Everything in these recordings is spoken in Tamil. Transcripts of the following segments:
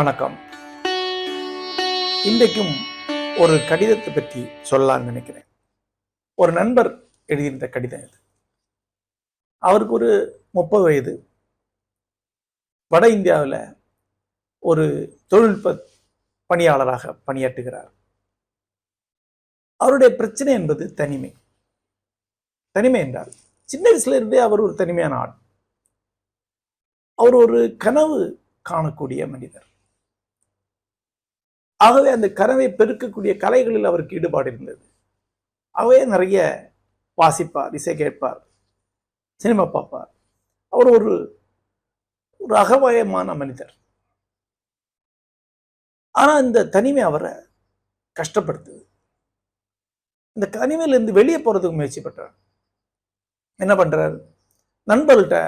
வணக்கம். இன்றைக்கும் ஒரு கடிதத்தை பற்றி சொல்லலாம்னு நினைக்கிறேன். ஒரு நண்பர் எழுதியிருந்த கடிதம் இது. அவருக்கு ஒரு முப்பது வயது. வட இந்தியாவில் ஒரு தொழில்நுட்ப பணியாளராக பணியாற்றுகிறார். அவருடைய பிரச்சனை என்பது தனிமை. தனிமை என்றால் சின்ன வயசுல இருந்தே அவர் ஒரு தனிமையான ஆள். அவர் ஒரு கனவு காணக்கூடிய மனிதர். ஆகவே அந்த கனவை பெருக்கக்கூடிய கலைகளில் அவருக்கு ஈடுபாடு இருந்தது. அவையே நிறைய வாசிப்பார் இசை கேட்பார் சினிமா பார்ப்பார். அவர் ஒரு ஒரு அகவயமான மனிதர். ஆனா இந்த தனிமை அவரை கஷ்டப்படுத்துது. இந்த தனிமையிலேருந்து வெளியே போகிறதுக்கு முயற்சி பண்ணுறார் என்ன பண்றார்? நண்பர்கள்ட்ட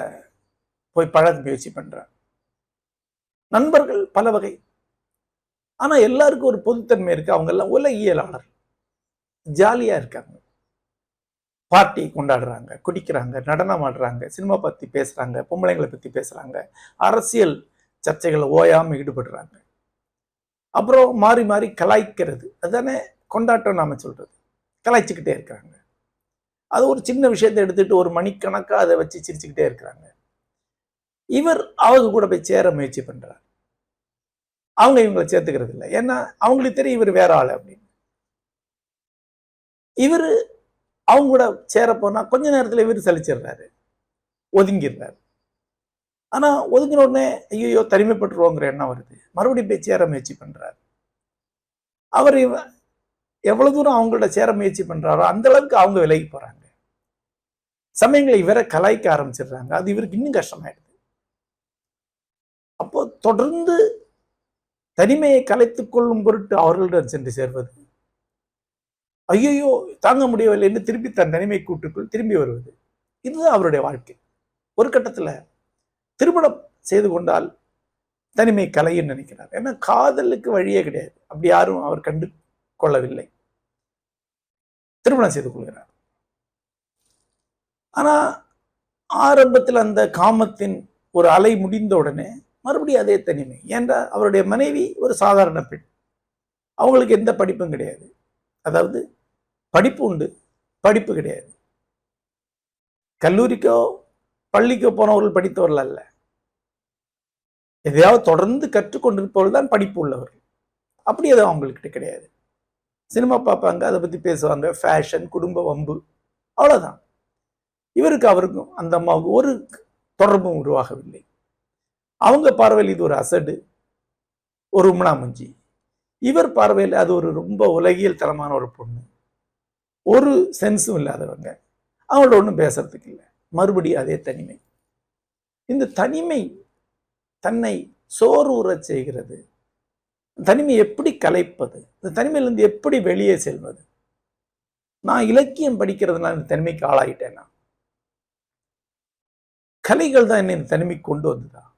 போய் பழக முயற்சி பண்றார். நண்பர்கள் பல வகை ஆனா எல்லாருக்கும் ஒரு பொதுத்தன்மை இருக்கு. அவங்க எல்லாம் உலகியலாளர் ஜாலியா இருக்காங்க. பார்ட்டி கொண்டாடுறாங்க குடிக்கிறாங்க நடனம் ஆடுறாங்க சினிமா பத்தி பேசுறாங்க பொம்பளைங்களை பத்தி பேசுறாங்க அரசியல் சர்ச்சைகளை ஓயாம ஈடுபடுறாங்க. அப்புறம் மாறி மாறி கலாய்க்கிறது. அதுதானே கொண்டாட்டம் நாம சொல்றது. கலாய்ச்சிக்கிட்டே இருக்கிறாங்க. அது ஒரு சின்ன விஷயத்தை எடுத்துட்டு ஒரு மணிக்கணக்காக அதை வச்சு சிரிச்சுக்கிட்டே இருக்கிறாங்க. இவர் அவங்க கூட போய் சேர முயற்சி பண்றார். அவங்க இவங்களை சேர்த்துக்கிறது இல்லை. ஏன்னா அவங்களுக்கு தெரியும் இவர் வேற ஆள் அப்படின்னு. இவர் அவங்க கூட சேர போனா கொஞ்ச நேரத்துல இவர் சலிச்சிடுறாரு. ஒதுங்கிடுறாரு. ஆனா ஒதுங்கின உடனே ஐயோ தனிமைப்பட்டுருவோங்கிற எண்ணம் வருது. மறுபடியும் போய் சேர முயற்சி பண்றாரு. அவர் இவ- எவ்வளவு தூரம் அவங்களோட சேர முயற்சி பண்றாரோ அந்த அளவுக்கு அவங்க விலகி போறாங்க. சமயங்களை இவரை கலாய்க்க ஆரம்பிச்சிடுறாங்க. அது இவருக்கு இன்னும் கஷ்டமாயிடுது. அப்போ தொடர்ந்து தனிமையை கலைத்துக் கொள்ளும் பொருட்டு அவர்களிடம் சென்று சேர்வது. ஐயையோ தாங்க முடியவில்லை என்று திருப்பி தன் தனிமை கூட்டுக்குள் திரும்பி வருவது. இதுதான் அவருடைய வாழ்க்கை. ஒரு கட்டத்துல திருமணம் செய்து கொண்டால் தனிமை கலையும் நினைக்கிறார். ஏன்னா காதலுக்கு வழியே கிடையாது. அப்படி யாரும் அவர் கண்டு கொள்ளவில்லை. திருமணம் செய்து கொள்கிறார். ஆனா ஆரம்பத்தில் அந்த காமத்தின் ஒரு அலை முடிந்த உடனே மறுபடியும் அதே தனிமை. ஏன்டா? அவருடைய மனைவி ஒரு சாதாரண பெண். அவங்களுக்கு எந்த படிப்பும் கிடையாது. அதாவது படிப்பு உண்டு படிப்பு கிடையாது. கல்லூரிக்கோ பள்ளிக்கோ போனவர்கள் படித்தவர்கள் அல்ல. எதையாவது தொடர்ந்து கற்றுக்கொண்டிருப்பவர்கள் தான் படிப்பு உள்ளவர்கள். அப்படி எதுவும் அவங்கக்கிட்ட கிடையாது. சினிமா பார்ப்பாங்க அதை பற்றி பேசுவாங்க. ஃபேஷன் குடும்ப வம்பு அவ்வளோதான் இவருக்கு அவருக்கும் அந்த அம்மாவுக்கு ஒரு தொடர்பும் உருவாகவில்லை. அவங்க பார்வையில் இது ஒரு அசடு ஒரு உம்னாமஞ்சி இவர் பார்வையில் அது ஒரு ரொம்ப உலகியல் தரமான ஒரு பொண்ணு. ஒரு சென்ஸும் இல்லாதவங்க. அவங்களோட ஒன்றும் பேசுறதுக்கு இல்லை. மறுபடியும் அதே தனிமை. இந்த தனிமை தன்னை சோறு உறச் செய்கிறது. தனிமை எப்படி கலைப்பது? இந்த தனிமையிலிருந்து எப்படி வெளியே செல்வது? நான் இலக்கியம் படிக்கிறதுனால இந்த தனிமைக்கு ஆளாயிட்டேனா? கலைகள் தான் என்னை இந்த தனிமைக்கு கொண்டு வந்ததா?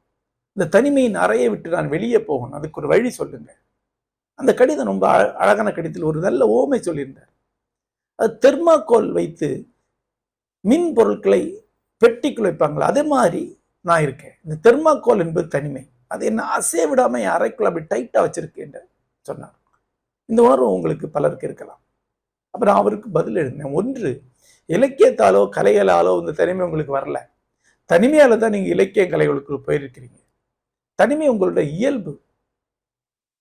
இந்த தனிமையின் அறையை விட்டு நான் வெளியே போகணும். அதுக்கு ஒரு வழி சொல்லுங்க. அந்த கடிதம் ரொம்ப அழகான கடிதத்தில் ஒரு நல்ல ஓமை சொல்லியிருந்தார். அது தெர்மாக்கோல் வைத்து மின் பொருட்களை பெட்டிக்குள் வைப்பாங்களா? அதே மாதிரி நான் இருக்கேன். இந்த தெர்மாக்கோல் என்பது தனிமை. அது என்ன அசைய விடாமல் என் அறைக்குள்ள அப்படி டைட்டாக வச்சிருக்கேன் சொன்னார். இந்த உணர்வு உங்களுக்கு பலருக்கு இருக்கலாம். அப்புறம் நான் அவருக்கு பதில் எழுதினேன். ஒன்று இலக்கியத்தாலோ கலைகளாலோ இந்த தனிமை உங்களுக்கு வரல. தனிமையால் தான் நீங்கள் இலக்கிய கலைகளுக்குள் போயிருக்கிறீங்க. தனிமை உங்களுடைய இயல்பு.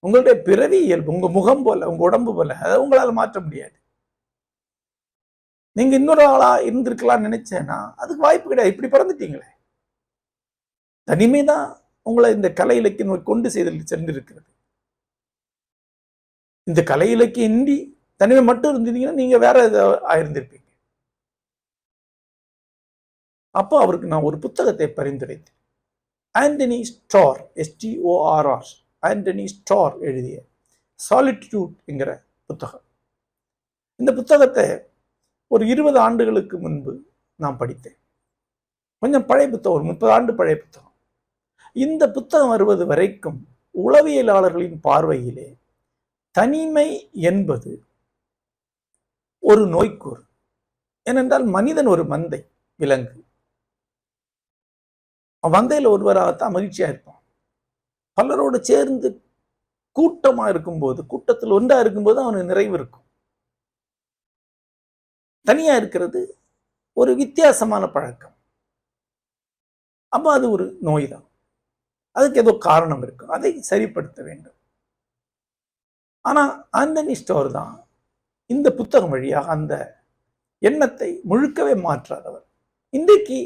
உங்களுடைய பிறவி இயல்பு உங்க முகம் போல உங்க உடம்பு போல அதை உங்களால் மாற்ற முடியாது. நீங்க இன்னொரு ஆளா இருந்திருக்கலாம்னு நினைச்சேன்னா அதுக்கு வாய்ப்பு கிடையாது. இப்படி பிறந்துட்டீங்களே. தனிமை தான் உங்களை இந்த கலை இலக்கியம் கொண்டு செய்தல் சென்றிருக்கிறது. இந்த கலை இலக்கியம் இன்றி தனிமை மட்டும் இருந்தீங்கன்னா நீங்க வேற ஆயிருந்திருப்பீங்க. அப்போ அவருக்கு நான் ஒரு புத்தகத்தை பரிந்துரைத்தேன். Anthony Storr S T O R R Anthony Storr எழுதிய சாலிட்யூட் என்கிற புத்தகம் இந்த புத்தகத்தை ஒரு இருபது ஆண்டுகளுக்கு முன்பு நான் படித்தேன் கொஞ்சம் பழைய புத்தகம் ஒரு முப்பது ஆண்டு பழைய புத்தகம் இந்த புத்தகம் வருவது வரைக்கும் உளவியலாளர்களின் பார்வையிலே தனிமை என்பது ஒரு நோய்க்கூறு ஏனென்றால் மனிதன் ஒரு மந்தை விலங்கு வந்தையில் ஒருவராகத்தான் மகிழ்ச்சியா இருப்பான். பலரோடு சேர்ந்து கூட்டமா இருக்கும்போது கூட்டத்தில் ஒன்றா இருக்கும்போது அவனுக்கு நிறைவு இருக்கும். தனியா இருக்கிறது ஒரு வித்தியாசமான பழக்கம். அப்போ அது ஒரு நோய் தான் அதுக்கு ஏதோ காரணம் இருக்கும் அதை சரிப்படுத்த வேண்டும். ஆனா ஆந்தனி ஸ்டோர் தான் இந்த புத்தகம் வழியாக அந்த எண்ணத்தை முழுக்கவே மாற்றாதவர். இன்றைக்கு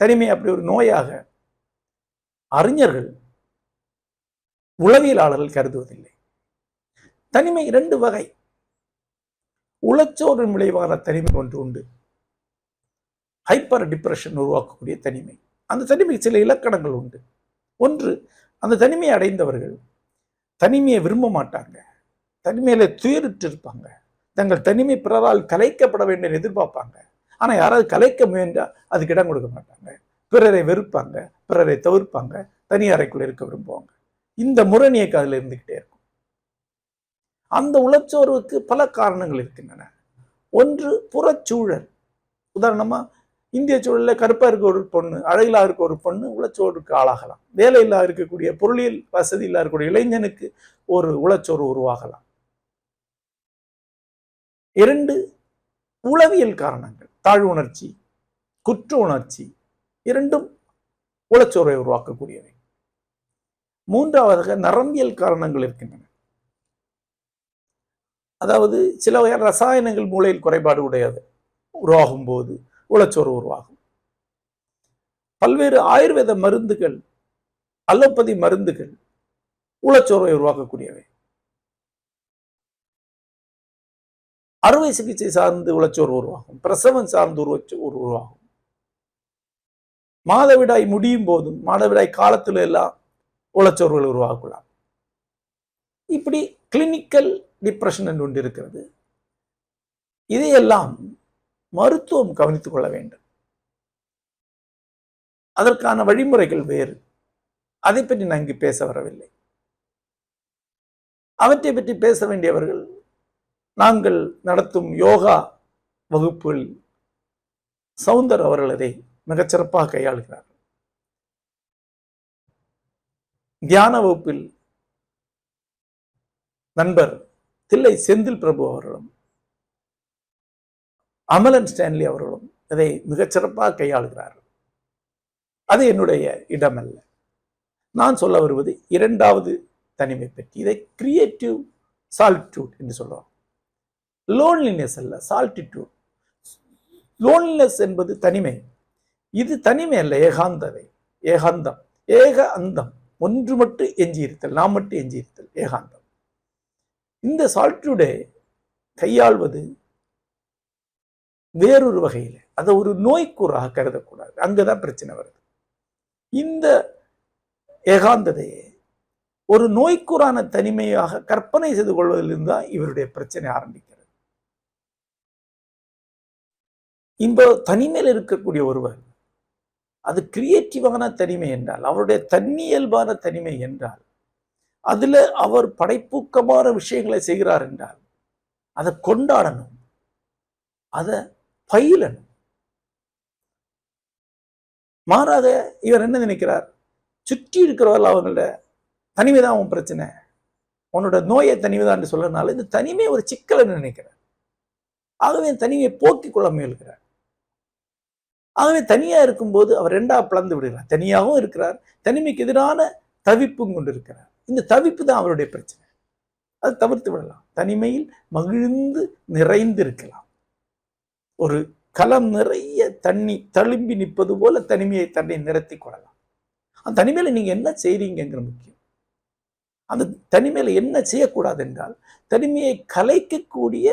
தனிமை அப்படி ஒரு நோயாக அறிஞர்கள் உளவியலாளர்கள் கருதுவதில்லை. தனிமை இரண்டு வகை. உளச்சோரின் விளைவான தனிமை ஒன்று உண்டு. ஹைப்பர் டிப்ரெஷன் உருவாக்கக்கூடிய தனிமை. அந்த தனிமைக்கு சில இலக்கணங்கள் உண்டு. ஒன்று அந்த தனிமையை அடைந்தவர்கள் தனிமையை விரும்ப மாட்டாங்க. தனிமையில துயரிட்டு இருப்பாங்க தங்கள் தனிமை பிறரால் கலைக்கப்பட வேண்டும் எதிர்பார்ப்பாங்க. ஆனால் யாராவது கலைக்க முயன்றால் அதுக்கு இடம் கொடுக்க மாட்டாங்க. பிறரை வெறுப்பாங்க பிறரை தவிர்ப்பாங்க தனி அறைக்குள்ள இருக்க விரும்புவாங்க. இந்த முரணியக்கு அதில் இருந்துகிட்டே இருக்கும். அந்த உளச்சோர்வுக்கு பல காரணங்கள் இருக்கின்றன. ஒன்று புறச்சூழல். உதாரணமா இந்திய சூழல்ல கருப்பாக இருக்க ஒரு பொண்ணு அழகிலாக இருக்க ஒரு பொண்ணு உளச்சோர்வுக்கு ஆளாகலாம். வேலை இருக்கக்கூடிய பொருளியல் வசதி இல்லாத இருக்கக்கூடிய இளைஞனுக்கு ஒரு உளச்சோர்வு உருவாகலாம். இரண்டு உளவியல் காரணங்கள். தாழ்வுணர்ச்சி குற்ற உணர்ச்சி இரண்டும் உளச்சோரை உருவாக்கக்கூடியவை. மூன்றாவதாக நரம்பியல் காரணங்கள் இருக்கின்றன. அதாவது சில வகையான ரசாயனங்கள் மூளையில் குறைபாடு உடையது. உருவாகும் போது உளச்சோறு உருவாகும். பல்வேறு ஆயுர்வேத மருந்துகள் அலோபதி மருந்துகள் உளச்சோர்வை உருவாக்கக்கூடியவை. அறுவை சிகிச்சை சார்ந்து உளச்சோர்வு உருவாகும். பிரசவம் சார்ந்து உருவச்சோர் உருவாகும். மாதவிடாய் முடியும் போதும் மாதவிடாய் காலத்தில் எல்லாம் உளச்சோர்வுகள் உருவாக்கலாம் இப்படி கிளினிக்கல் டிப்ரெஷன் என்று ஒன்று இருக்கிறது. இதையெல்லாம் மருத்துவம் கவனித்துக் கொள்ள வேண்டும். அதற்கான வழிமுறைகள் வேறு. அதை பற்றி நான் இங்கு பேச வரவில்லை. அவற்றை பற்றி பேச வேண்டியவர்கள் நாங்கள் நடத்தும் யோகா வகுப்பில் சவுந்தர் அவர்கள் அதை மிகச்சிறப்பாக கையாளுகிறார். தியான வகுப்பில் நண்பர் தில்லை செந்தில் பிரபு அவர்களும் அமலன் ஸ்டான்லி அவர்களும் இதை மிகச்சிறப்பாக கையாளுகிறார்கள். அது என்னுடைய இடமல்ல. நான் சொல்ல வருவது இரண்டாவது தனிமை பற்றி இதை கிரியேட்டிவ் சால்டிடியூட் என்று சொல்லுவோம் லோன்லினஸ் அல்ல சால்டிடியூட் லோன்லினஸ் என்பது தனிமை. இது தனிமை அல்ல ஏகாந்ததை ஏகாந்தம் ஏக அந்தம். ஒன்று மட்டும் எஞ்சியிருத்தல் நாம் மட்டும் எஞ்சியிருத்தல் ஏகாந்தம். இந்த சால்டிடியூடை கையாள்வது வேறொரு வகையில் அதை ஒரு நோய்க்கூறாக கருதக்கூடாது. அங்கதான் பிரச்சனை வருது. இந்த ஏகாந்ததையே ஒரு நோய்க்கூறான தனிமையாக கற்பனை செய்து கொள்வதிலிருந்து தான் இவருடைய பிரச்சனை ஆரம்பிக்கிறது. இந்த தனிமையில் இருக்கக்கூடிய ஒருவர் அது கிரியேட்டிவான தனிமை என்றால் அவருடைய தன்னியல்பான தனிமை என்றால் அதில் அவர் படைப்பூக்கமான விஷயங்களை செய்கிறார் என்றால் அதை கொண்டாடணும். அதை பயிலணும். மாறாக இவர் என்ன நினைக்கிறார்? சுற்றி இருக்கிறவர்கள் அவங்களோட தனிமை தான் உன் பிரச்சனை. உன்னோட நோயை தனிமை தான் சொல்றதுனால இந்த தனிமை ஒரு சிக்கல்னு நினைக்கிறார். ஆகவே தனிமையை போக்கிக் கொள்ள முயல்கிறார். ஆகவே தனியாக இருக்கும்போது அவர் ரெண்டா பிளந்து விடுகிறார். தனியாகவும் இருக்கிறார் தனிமைக்கு எதிரான தவிப்பும் கொண்டிருக்கிறார். இந்த தவிப்பு தான் அவருடைய பிரச்சனை. அது தவிர்த்து விடலாம். தனிமையில் மகிழ்ந்து நிறைந்து இருக்கலாம் ஒரு களம் நிறைய தண்ணி தழும்பி நிற்பது போல தனிமையை தன்னை நிறுத்தி கொள்ளலாம். அந்த தனிமையில நீங்க என்ன செய்கிறீங்கிற முக்கியம். அந்த தனிமையில என்ன செய்யக்கூடாது என்றால் தனிமையை கலைக்கக்கூடிய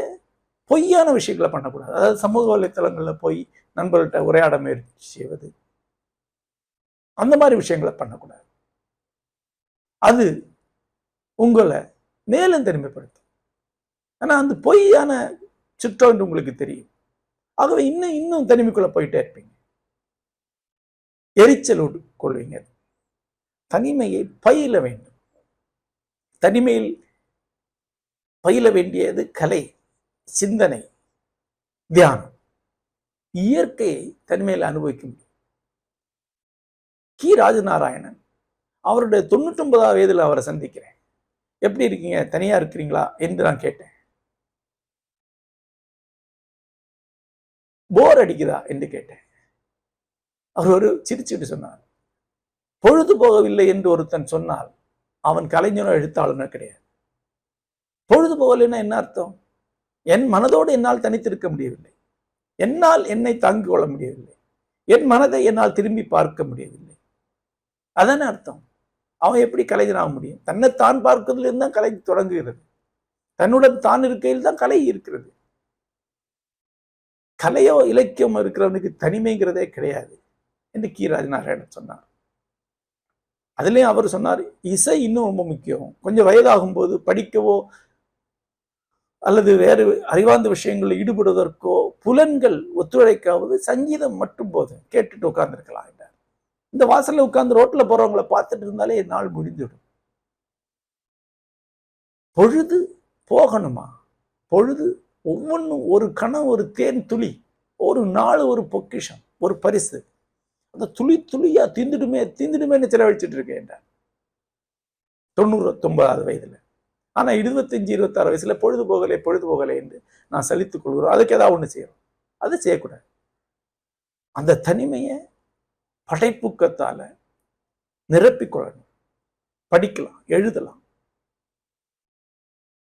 பொய்யான விஷயங்களை பண்ணக்கூடாது. அதாவது சமூக வலைத்தளங்களில் போய் நண்பர்கள்ட்ட உரையாட முயற்சி செய்வது. அந்த மாதிரி விஷயங்களை பண்ணக்கூடாது. அது உங்களை மேலும் தனிமைப்படுத்தும். ஆனா அந்த பொய்யான சுற்றம் என்று உங்களுக்கு தெரியும். ஆகவே இன்னும் இன்னும் தனிமைக்குள்ளே போயிட்டே இருப்பீங்க. எரிச்சல் கொள்வீங்க. தனிமையை பயில வேண்டும். தனிமையில் பயில வேண்டியது கலை சிந்தனை தியானம். இயற்கையை தனிமையில் அனுபவிக்க முடியும். கி. ராஜநாராயணன் அவருடைய தொண்ணூற்றி ஒன்பதாவது வயதில் அவரை சந்திக்கிறேன். எப்படி இருக்கீங்க? தனியா இருக்கிறீங்களா? என்று நான் கேட்டேன். போர் அடிக்குதா? என்று கேட்டேன். அவர் ஒரு சிரிச்சுட்டு சொன்னார். பொழுது போகவில்லை என்று ஒருத்தன் சொன்னால் அவன் கலைஞனோ எழுத்தாளனோ கிடையாது. பொழுது போகலைன்னா என்ன அர்த்தம்? என் மனதோடு என்னால் தனித்திருக்க முடியவில்லை. என்னால் என்னை தாங்கிக் கொள்ள முடியவில்லை. என் மனதை என்னால் திரும்பி பார்க்க முடியவில்லை. அதான அர்த்தம்? அவன் எப்படி கலைஞனாக முடியும்? தன்னைத்தான் பார்க்கிறதுல இருந்து தான் கலை தொடங்குகிறது. தன்னுடன் தான் இருக்கையில் தான் கலை இருக்கிறது. கலையோ இலக்கியம் இருக்கிறவனுக்கு தனிமைங்கிறதே கிடையாது என்று கீராஜ் நாராயணன் சொன்னார். அதுலேயும் அவர் சொன்னார் இசை இன்னும் ரொம்ப முக்கியம். கொஞ்சம் வயதாகும் போது படிக்கவோ அல்லது வேறு அறிவார்ந்த விஷயங்களில் ஈடுபடுவதற்கோ புலன்கள் ஒத்துழைக்காவது சங்கீதம் மட்டும் போதும். கேட்டுட்டு உட்கார்ந்துருக்கலாம் என்றார் இந்த வாசல்ல உட்கார்ந்து ரோட்ல போறவங்கள பார்த்துட்டு இருந்தாலே நாள் முடிந்துவிடும். பொழுது போகணுமா? பொழுது ஒவ்வொன்றும் ஒரு கணம் ஒரு தேன் துளி ஒரு நாள் ஒரு பொக்கிஷம் ஒரு பரிசு. அந்த துளி துளியா தீந்துடுமே தீந்துடுமேன்னு செலவழிச்சிட்டு இருக்கேன் என்றார். தொண்ணூறு தொம்பதாவது வயதில். ஆனா இருபத்தஞ்சி இருபத்தாறு வயசுல பொழுது போகலை பொழுது போகலை என்று நான் சலித்துக் கொள்கிறோம். அதுக்கு ஏதாவது ஒண்ணு செய்யறோம் அதை செய்யக்கூடாது. அந்த தனிமையை படைப்புக்கத்தால நிரப்பிக்கொள்ளணும் படிக்கலாம் எழுதலாம்.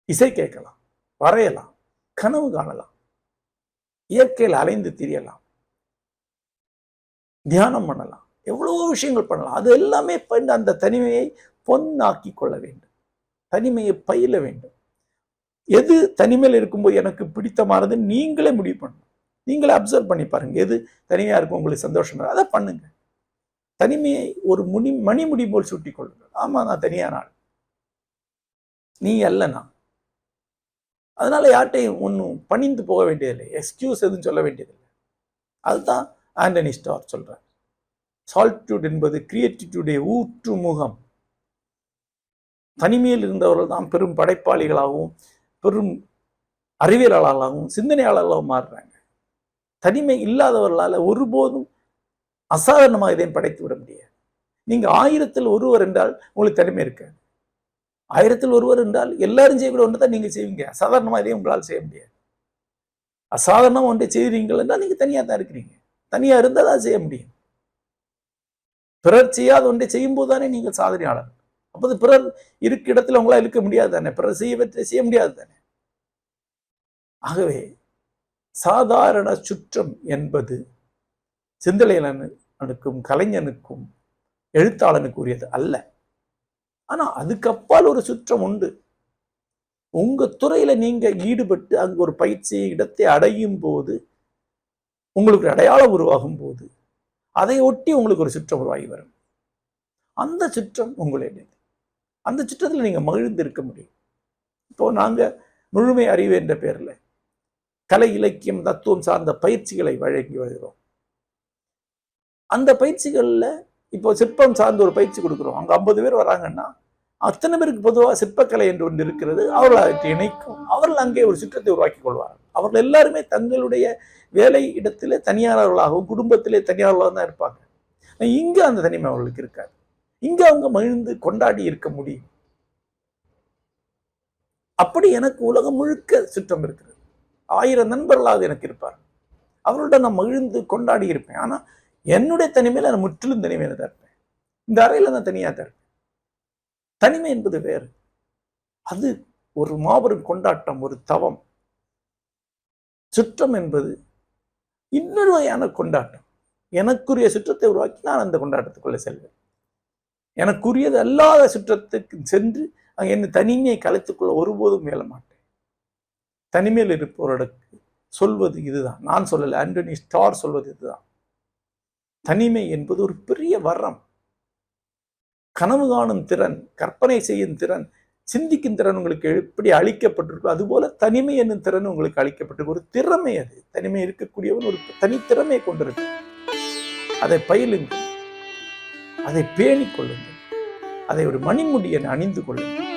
இசை கேட்கலாம் வரையலாம் கனவு காணலாம் இயற்கையில் அலைந்து திரியலாம் தியானம் பண்ணலாம் எவ்வளவோ விஷயங்கள் பண்ணலாம். அது எல்லாமே பண்ண அந்த தனிமையை பொன்னாக்கி கொள்ள வேண்டும். தனிமையை பயில வேண்டும். எது தனிமையில் இருக்கும்போது எனக்கு பிடித்தமானது நீங்களே முடிவு பண்ணணும். நீங்களே அப்சர்வ் பண்ணி பாருங்க. எது தனிமையாக இருக்கும் உங்களுக்கு சந்தோஷம் அதை பண்ணுங்க. தனிமையை ஒரு முனி மணிமுடி போல் சுட்டி கொள்ளுங்கள். ஆமாம் நான் தனியான ஆள். நீ அல்ல நான். அதனால யார்கிட்டையும் ஒன்றும் பணிந்து போக வேண்டியதில்லை. எக்ஸ்கியூஸ் எதுவும் சொல்ல வேண்டியதில்லை. அதுதான் ஆண்டனி ஸ்டார் சொல்கிறார் சால்டிடியூட் என்பது கிரியேட்டிவிட்டியுடைய ஊற்று முகம் தனிமையில் இருந்தவர்கள் தான் பெரும் படைப்பாளிகளாகவும் பெரும் அறிவியலாளர்களாகவும் சிந்தனையாளர்களாகவும் மாறுறாங்க. தனிமை இல்லாதவர்களால் ஒருபோதும் அசாதாரணமாக இதையும் படைத்து விட முடியாது. நீங்க ஆயிரத்தில் ஒருவர் என்றால் உங்களுக்கு தனிமை இருக்காது. ஆயிரத்தில் ஒருவர் என்றால் எல்லாரும் செய்யக்கூடிய ஒன்று தான் நீங்க செய்வீங்க. அசாதாரணமாக இதையும் உங்களால் செய்ய முடியாது. அசாதாரணமா ஒன்றை செய்கிறீங்கள் என்றால் நீங்க தனியாக தான் இருக்கிறீங்க. தனியா இருந்தால் தான் செய்ய முடியும். பிறர் செய்யாத ஒன்றை செய்யும் போது தானே நீங்கள் சாதனையாளர் அப்போது பிறர் இருக்க இடத்துல உங்களால் இருக்க முடியாது தானே? பிறர் செய்யவற்றை செய்ய முடியாது தானே? ஆகவே சாதாரண சுற்றம் என்பது சிந்தலையனுக்கும் கலைஞனுக்கும் எழுத்தாளனுக்கு உரியது அல்ல. ஆனா அதுக்கப்பால் ஒரு சுற்றம் உண்டு. உங்க துறையில நீங்க ஈடுபட்டு அங்கு ஒரு பயிற்சி இடத்தை அடையும் போது உங்களுக்கு ஒரு அடையாளம் உருவாகும் போது அதை ஒட்டி உங்களுக்கு ஒரு சுற்றம் உருவாகி வரும். அந்த சுற்றம் உங்களுடைய அந்த சிற்றத்தில் நீங்கள் மகிழ்ந்து இருக்க முடியும். இப்போ நாங்கள் முழுமை அறிவு என்ற பேரில் கலை இலக்கியம் தத்துவம் சார்ந்த பயிற்சிகளை வழங்கி வருகிறோம். அந்த பயிற்சிகளில் இப்போ சிற்பம் சார்ந்த ஒரு பயிற்சி கொடுக்குறோம். அங்கே ஐம்பது பேர் வராங்கன்னா அத்தனை பேருக்கு பொதுவாக சிற்பக்கலை என்று ஒன்று இருக்கிறது. அவர்கள் அதை இணைக்கும். அவர்கள் அங்கே ஒரு சிற்றத்தை உருவாக்கி கொள்வார்கள். அவர்கள் எல்லாருமே தங்களுடைய வேலை இடத்திலே தனியாளர்களாகவும் குடும்பத்திலே தனியாளர்களாக தான் இருப்பாங்க. இங்கே அந்த தனிமை அவர்களுக்கு இருக்காது. இங்க அவங்க மகிழ்ந்து கொண்டாடி இருக்க முடியும். அப்படி எனக்கு உலகம் முழுக்க சுற்றம் இருக்கிறது. ஆயிரம் நண்பர்களாவது எனக்கு இருப்பார். அவர்களோட நான் மகிழ்ந்து கொண்டாடி இருப்பேன். ஆனா என்னுடைய தனிமையில நான் முற்றிலும் தனிமையில தான் இருப்பேன். இந்த அறையில நான் தனியா தான் இருப்பேன். தனிமை என்பது வேறு. அது ஒரு மாபெரும் கொண்டாட்டம் ஒரு தவம். சுற்றம் என்பது இன்னொரு வகையான கொண்டாட்டம். எனக்குரிய சுற்றத்தை உருவாக்கி நான் அந்த கொண்டாட்டத்துக்குள்ளே செல்வேன். எனக்குரியது அல்லாத சுற்றத்துக்கு சென்று அங்கே என்ன தனிமையை கலைத்துக்கொள்ள ஒருபோதும் மேல மாட்டேன். தனிமையில் இருப்பவர்களுக்கு சொல்வது இதுதான். நான் சொல்லலை ஆண்டனி ஸ்டார் சொல்வது இதுதான். தனிமை என்பது ஒரு பெரிய வரம். கனவு காணும் திறன் கற்பனை செய்யும் திறன் சிந்திக்கும் திறன் உங்களுக்கு எப்படி அளிக்கப்பட்டிருக்கோ அதுபோல தனிமை என்னும் திறன் உங்களுக்கு அளிக்கப்பட்டிருக்கு. ஒரு திறமை அது. தனிமை இருக்கக்கூடியவன் ஒரு தனித்திறமையை கொண்டிருக்கு அதை பயிலுங்கள். அதை பேணிக் கொள்ளுங்கள். அதை ஒரு மணிமுடியன் அணிந்து கொள்ளுங்கள்.